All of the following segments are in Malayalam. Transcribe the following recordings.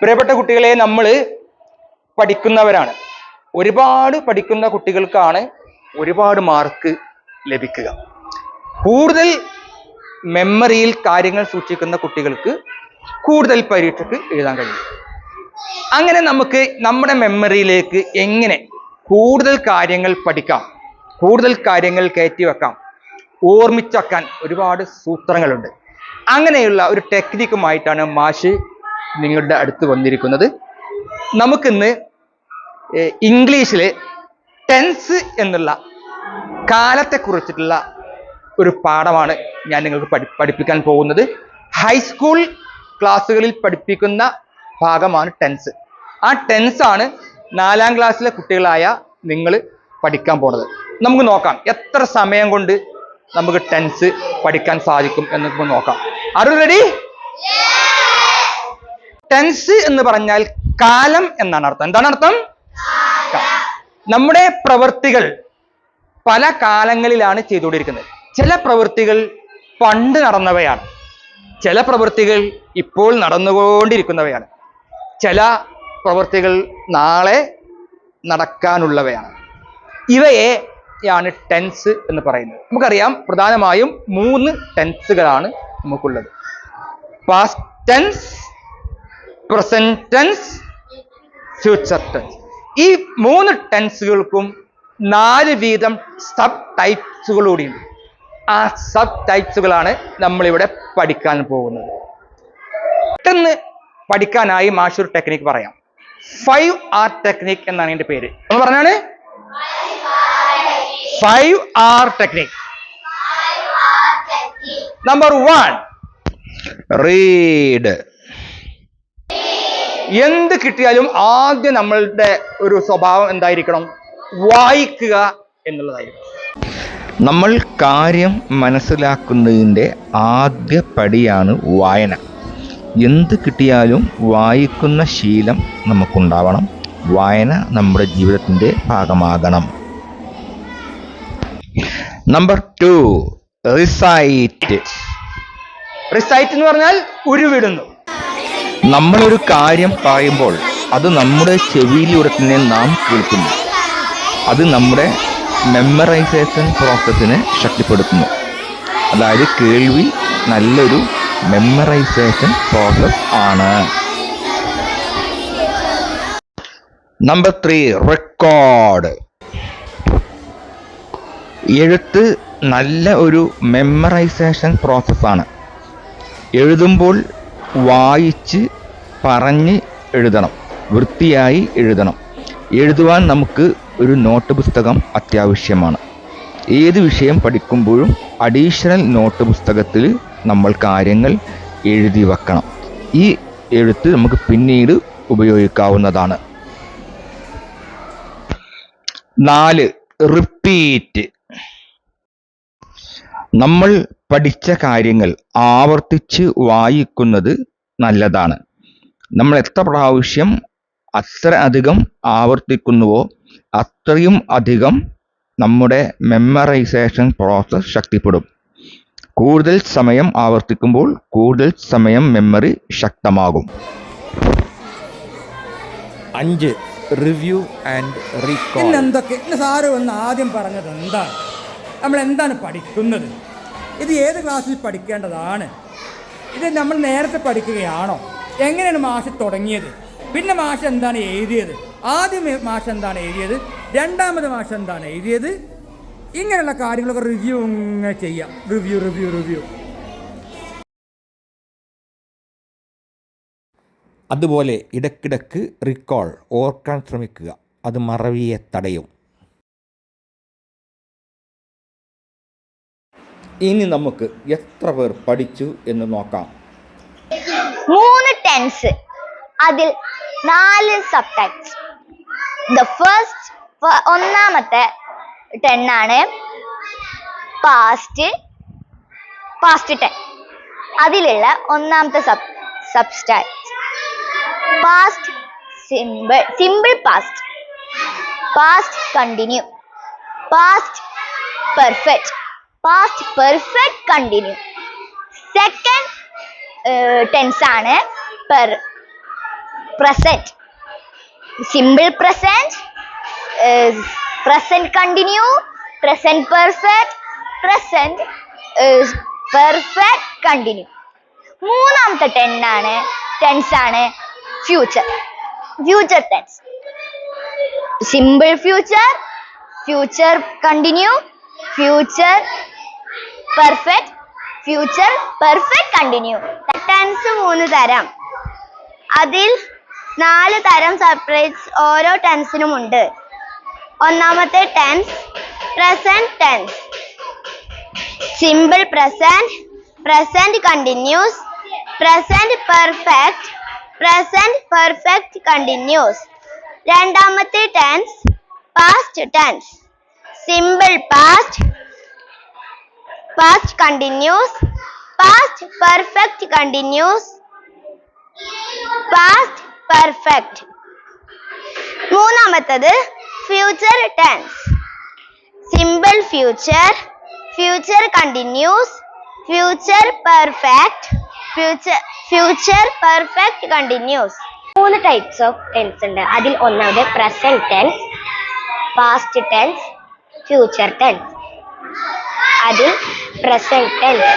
പ്രിയപ്പെട്ട കുട്ടികളെ നമ്മൾ പഠിക്കുന്നവരാണ്. ഒരുപാട് പഠിക്കുന്ന കുട്ടികൾക്കാണ് ഒരുപാട് മാർക്ക് ലഭിക്കുക. കൂടുതൽ മെമ്മറിയിൽ കാര്യങ്ങൾ സൂക്ഷിക്കുന്ന കുട്ടികൾക്ക് കൂടുതൽ പരീക്ഷയ്ക്ക് എഴുതാൻ കഴിയും. അങ്ങനെ നമുക്ക് നമ്മുടെ മെമ്മറിയിലേക്ക് എങ്ങനെ കൂടുതൽ കാര്യങ്ങൾ പഠിക്കാം കൂടുതൽ കാര്യങ്ങൾ കയറ്റി വെക്കാം ഓർമ്മിച്ച് വെക്കാൻ ഒരുപാട് സൂത്രങ്ങളുണ്ട്. അങ്ങനെയുള്ള ഒരു ടെക്നിക്കുമായിട്ടാണ് മാഷ് നിങ്ങളുടെ അടുത്ത് വന്നിരിക്കുന്നത്. നമുക്കിന്ന് ഇംഗ്ലീഷിൽ ടെൻസ് എന്നുള്ള കാലത്തെക്കുറിച്ചിട്ടുള്ള ഒരു പാഠമാണ് ഞാൻ നിങ്ങൾക്ക് പഠി പഠിപ്പിക്കാൻ പോകുന്നത്. ഹൈസ്കൂൾ ക്ലാസ്സുകളിൽ പഠിപ്പിക്കുന്ന ഭാഗമാണ് ടെൻസ്. ആ ടെൻസ് ആണ് നാലാം ക്ലാസ്സിലെ കുട്ടികളായ നിങ്ങൾ പഠിക്കാൻ പോണത്. നമുക്ക് നോക്കാം എത്ര സമയം കൊണ്ട് നമുക്ക് ടെൻസ് പഠിക്കാൻ സാധിക്കും എന്ന് നമുക്ക് നോക്കാം. ആർ റെഡി ടെൻസ് എന്ന് പറഞ്ഞാൽ കാലം എന്നാണ് അർത്ഥം. എന്താണ് അർത്ഥം? നമ്മുടെ പ്രവൃത്തികൾ പല കാലങ്ങളിലാണ് ചെയ്തുകൊണ്ടിരിക്കുന്നത്. ചില പ്രവൃത്തികൾ പണ്ട് നടന്നവയാണ്. ചില പ്രവൃത്തികൾ ഇപ്പോൾ നടന്നുകൊണ്ടിരിക്കുന്നവയാണ്. ചില പ്രവൃത്തികൾ നാളെ നടക്കാനുള്ളവയാണ്. ഇവയെ ാണ് ടെൻസ് എന്ന് പറയുന്നത്. നമുക്കറിയാം പ്രധാനമായും മൂന്ന് ടെൻസുകളാണ് നമുക്കുള്ളത്. Past tense present tense future tense ഈ മൂന്ന് ടെൻസുകൾക്കും നാല് വീതം സബ് ടൈപ്സുകളൂടിയുണ്ട് ആ സബ് ടൈപ്സുകളാണ് നമ്മളിവിടെ പഠിക്കാൻ പോകുന്നത്. പെട്ടെന്ന് പഠിക്കാനായി മാഷൂർ ടെക്നിക് പറയാം. ഫൈവ് ആർ ടെക്നിക് എന്നാണ് എന്റെ പേര്. എന്ന് പറഞ്ഞാണ്? Five R technique number one read എന്ത് കിട്ടിയാലും ആദ്യം നമ്മളുടെ ഒരു സ്വഭാവം എന്തായിരിക്കണം? വായിക്കുക എന്നുള്ളതായിരിക്കും നമ്മൾ കാര്യം മനസ്സിലാക്കുന്നതിന്റെ ആദ്യ പടിയാണ് വായന. എന്ത് കിട്ടിയാലും വായിക്കുന്ന ശീലം നമുക്കുണ്ടാവണം. വായന നമ്മുടെ ജീവിതത്തിന്റെ ഭാഗമാകണം. നമ്പർ ടു റിസൈറ്റ് റിസൈറ്റ് എന്ന് പറഞ്ഞാൽ ഉരുവിടുന്നു. നമ്മളൊരു കാര്യം പറയുമ്പോൾ അത് നമ്മുടെ ചെവിയിലൂടെ തന്നെ നാം കേൾക്കുന്നു. അത് നമ്മുടെ മെമ്മറൈസേഷൻ പ്രോസസ്സിനെ ശക്തിപ്പെടുത്തുന്നു. അതായത് കേൾവി നല്ലൊരു മെമ്മറൈസേഷൻ പ്രോസസ് ആണ്. നമ്പർ ത്രീ റെക്കോർഡ് എഴുത്ത് നല്ല ഒരു മെമ്മറൈസേഷൻ പ്രോസസ്സാണ് എഴുതുമ്പോൾ വായിച്ച് പറഞ്ഞ് എഴുതണം. വൃത്തിയായി എഴുതണം. എഴുതുവാൻ നമുക്ക് ഒരു നോട്ട് പുസ്തകം അത്യാവശ്യമാണ്. ഏത് വിഷയം പഠിക്കുമ്പോഴും അഡീഷണൽ നോട്ട് പുസ്തകത്തിൽ നമ്മൾ കാര്യങ്ങൾ എഴുതി വെക്കണം. ഈ എഴുത്ത് നമുക്ക് പിന്നീട് ഉപയോഗിക്കാവുന്നതാണ്. നാല് റിപ്പീറ്റ് നമ്മൾ പഠിച്ച കാര്യങ്ങൾ ആവർത്തിച്ച് വായിക്കുന്നത് നല്ലതാണ്. നമ്മൾ എത്ര പ്രാവശ്യം അത്ര അധികം ആവർത്തിക്കുന്നുവോ അത്രയും അധികം നമ്മുടെ മെമ്മറൈസേഷൻ പ്രോസസ് ശക്തിപ്പെടും. കൂടുതൽ സമയം ആവർത്തിക്കുമ്പോൾ കൂടുതൽ സമയം മെമ്മറി ശക്തമാകും. അഞ്ച് റിവ്യൂ ആൻഡ് റീകോൾ എന്തൊക്കെ സാറ് ഒന്ന് ആദ്യം പറഞ്ഞത് എന്താണ്? നമ്മൾ എന്താണ് പഠിക്കുന്നത്? ഇത് ഏത് ക്ലാസ്സിൽ പഠിക്കേണ്ടതാണ്? ഇത് നമ്മൾ നേരത്തെ പഠിക്കുകയാണോ? എങ്ങനെയാണ് മാഷ് തുടങ്ങിയത്? പിന്നെ മാഷ് എന്താണ് എഴുതിയത്? ആദ്യം മാഷ് എന്താണ് എഴുതിയത്? രണ്ടാമത് മാഷ് എന്താണ് എഴുതിയത്? ഇങ്ങനെയുള്ള കാര്യങ്ങളൊക്കെ റിവ്യൂ ഇങ്ങനെ ചെയ്യാം. റിവ്യൂ റിവ്യൂ റിവ്യൂ അതുപോലെ ഇടക്കിടക്ക് റിക്കോൾ ഓർക്കാൻ ശ്രമിക്കുക. അത് മറവിയെ തടയും. ഇനി നമുക്ക് എത്ര പേർ പഠിച്ചു എന്ന് നോക്കാം. മൂന്ന് ടെൻസ് അതിൽ നാല് സബ് ദ ഫസ്റ്റ് ഒന്നാമത്തെ ടെൻ ആണ്. പാസ്റ്റ് പാസ്റ്റ് ടെൻ അതിലുള്ള ഒന്നാമത്തെ sub സബ്സ്റ്റാറ്റ് past simple simple past past continue past perfect past perfect continue second tense ആണ്. Per present simple present present continue present perfect present perfect continue. മൂന്നാമത്തെ ടെൻ ആണ്. ടെൻസ് ആണ് future future tense simple future future continue future perfect future perfect continue tense മൂന്ന് തരം. അതിൽ നാല് തരം സെപ്പറേറ്റ്സ് ഓരോ ടെൻസിനും ഉണ്ട്. ഒന്നാമത്തെ tense present tense simple present present continuous present perfect present perfect continuous രണ്ടാമത്തെ tense past tense simple past past continuous past perfect continuous past perfect മൂന്നാമത്തത് future tense simple future future continuous future perfect future future perfect continuous മൂന്ന് ടൈപ്സ് ഓഫ് ടെൻസ് ഉണ്ട്. അതിൽ ഒന്നാമത് present tense past tense future tense അതിൽ present tense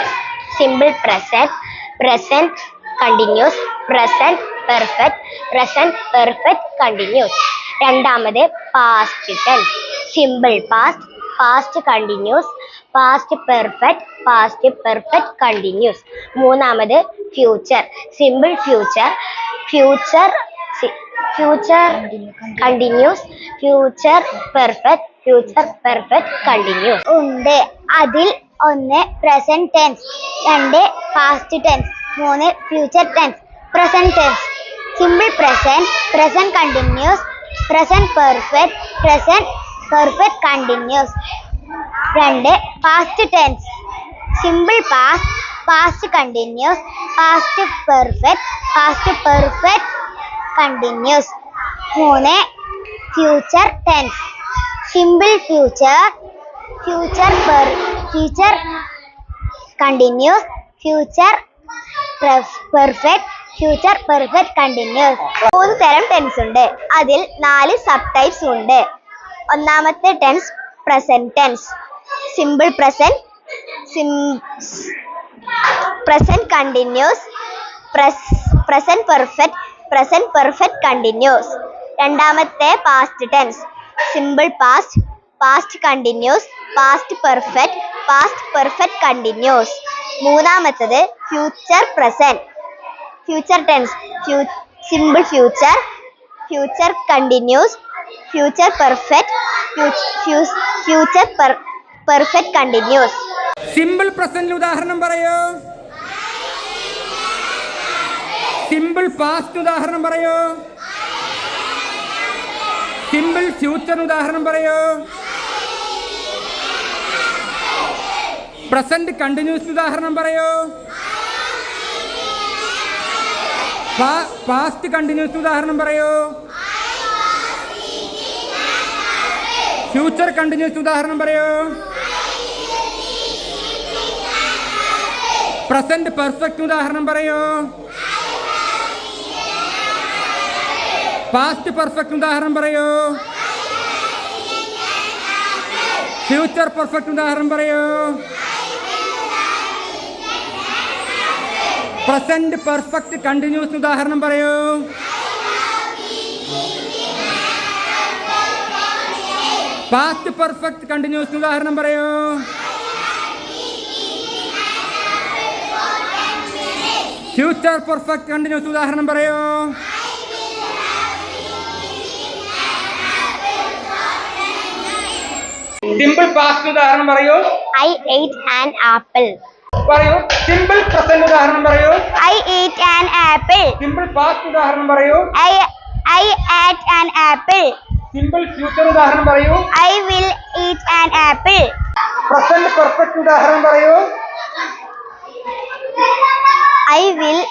simple present present continuous present perfect present perfect continuous രണ്ടാമത് past tense simple past past continuous past perfect past perfect continuous മൂന്നാമത് future simple future future future continuous future perfect future perfect continuous ഉണ്ട്. അതിൽ ഒന്ന് പ്രസന്റ് ടെൻസ് രണ്ട് പാസ്റ്റ് ടെൻസ് മൂന്ന് future tense present tense simple present present continuous present perfect present perfect continuous രണ്ട് past tense simple past past continuous past perfect past perfect continuous മൂന്ന് future tense simple future future future continuous future perfect future perfect continuous മൂന്ന് തരം ടെൻസ് ഉണ്ട്. അതിൽ നാല് സബ് ടൈപ്സ് ഉണ്ട്. ഒന്നാമത്തെ tense present tense simple present present continuous present perfect present perfect continuous രണ്ടാമത്തെ past tense simple past past continuous past perfect past perfect continuous മൂന്നാമത്തത് future present future tense simple future future continuous future perfect future perfect continuous simple പ്രസന്റിൽ ഉദാഹരണം പറയൂ. സിമ്പിൾ പാസ്റ്റ് ഉദാഹരണം പറയൂ. സിമ്പിൾ ഫ്യൂച്ചർ ഉദാഹരണം പറയൂ. പ്രസന്റ് കണ്ടിന്യൂസ് ഉദാഹരണം പറയൂ. പാസ്റ്റ് കണ്ടിന്യൂസ് ഉദാഹരണം പറയൂ. ഫ്യൂച്ചർ കണ്ടിന്യൂസ് ഉദാഹരണം പറയൂ. പ്രസന്റ് പെർഫെക്റ്റ് ഉദാഹരണം പറയൂ. പാസ്റ്റ് പെർഫെക്റ്റ് ഉദാഹരണം പറയൂ. ഫ്യൂച്ചർ പെർഫെക്റ്റ് ഉദാഹരണം പറയൂ. പ്രസന്റ് പെർഫെക്റ്റ് കണ്ടിന്യൂസ് ഉദാഹരണം പറയൂ. പാസ്റ്റ് പെർഫെക്റ്റ് കണ്ടിന്യൂസ് ഉദാഹരണം പറയൂ. ഫ്യൂച്ചർ പെർഫെക്റ്റ് കണ്ടിന്യൂസ് ഉദാഹരണം പറയൂ. സിമ്പിൾ പാസ്റ്റ് ഉദാഹരണം പറയൂ. ഐ ate ആൻ ആപ്പിൾ പറയൂ. സിമ്പിൾ പ്രസന്റ് ഉദാഹരണം പറയൂ. I ate an apple simple past ഉദാഹരണം പറയൂ. I I ate an apple simple future ഉദാഹരണം പറയൂ. I will eat an apple present perfect ഉദാഹരണം പറയൂ. I will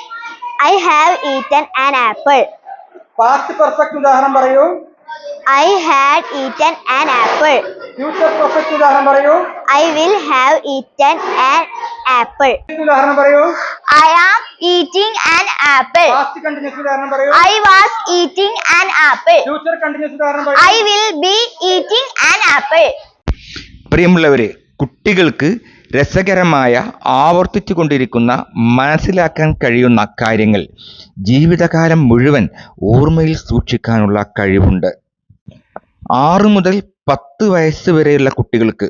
I have eaten an apple past perfect ഉദാഹരണം പറയൂ. I had eaten an apple future perfect ഉദാഹരണം പറയൂ. I will have eaten an apple. ഉദാഹരണം പറയൂ I am eating an apple past continuous ഉദാഹരണം പറയൂ I was eating an apple. Future continuous ഉദാഹരണം പറയൂ I will be eating an apple. പ്രിയമുള്ളവരെ കുട്ടികൾക്ക് രസകരമായ ആവർത്തിച്ചു കൊണ്ടിരിക്കുന്ന മനസ്സിലാക്കാൻ കഴിയുന്ന കാര്യങ്ങൾ ജീവിതകാലം മുഴുവൻ ഓർമ്മയിൽ സൂക്ഷിക്കാനുള്ള കഴിവുണ്ട് ആറു മുതൽ പത്ത് വയസ്സ് വരെയുള്ള കുട്ടികൾക്ക്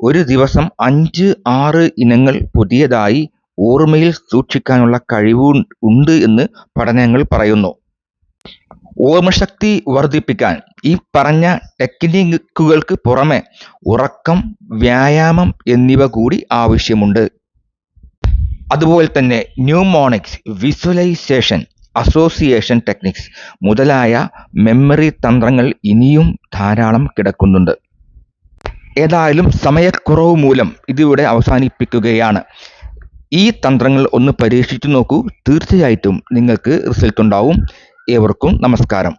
ഒരു ദിവസം അഞ്ച് ആറ് ഇനങ്ങൾ പുതിയതായി ഓർമ്മയിൽ സൂക്ഷിക്കാനുള്ള കഴിവ് ഉണ്ട് എന്ന് പഠനങ്ങൾ പറയുന്നു. ഓർമ്മശക്തി വർദ്ധിപ്പിക്കാൻ ഈ പറഞ്ഞ ടെക്നിക്കുകൾക്ക് പുറമെ ഉറക്കം വ്യായാമം എന്നിവ കൂടി ആവശ്യമുണ്ട്. അതുപോലെ തന്നെ mnemonics visualisation association techniques memory memory തന്ത്രങ്ങൾ ഇനിയും ധാരാളം കിടക്കുന്നുണ്ട്. ഏതായാലും സമയക്കുറവ് മൂലം ഇതിവിടെ അവസാനിപ്പിക്കുകയാണ്. ഈ തന്ത്രങ്ങൾ ഒന്ന് പരീക്ഷിച്ചു നോക്കൂ. തീർച്ചയായിട്ടും നിങ്ങൾക്ക് റിസൾട്ട് ഉണ്ടാവും. ഏവർക്കും നമസ്കാരം.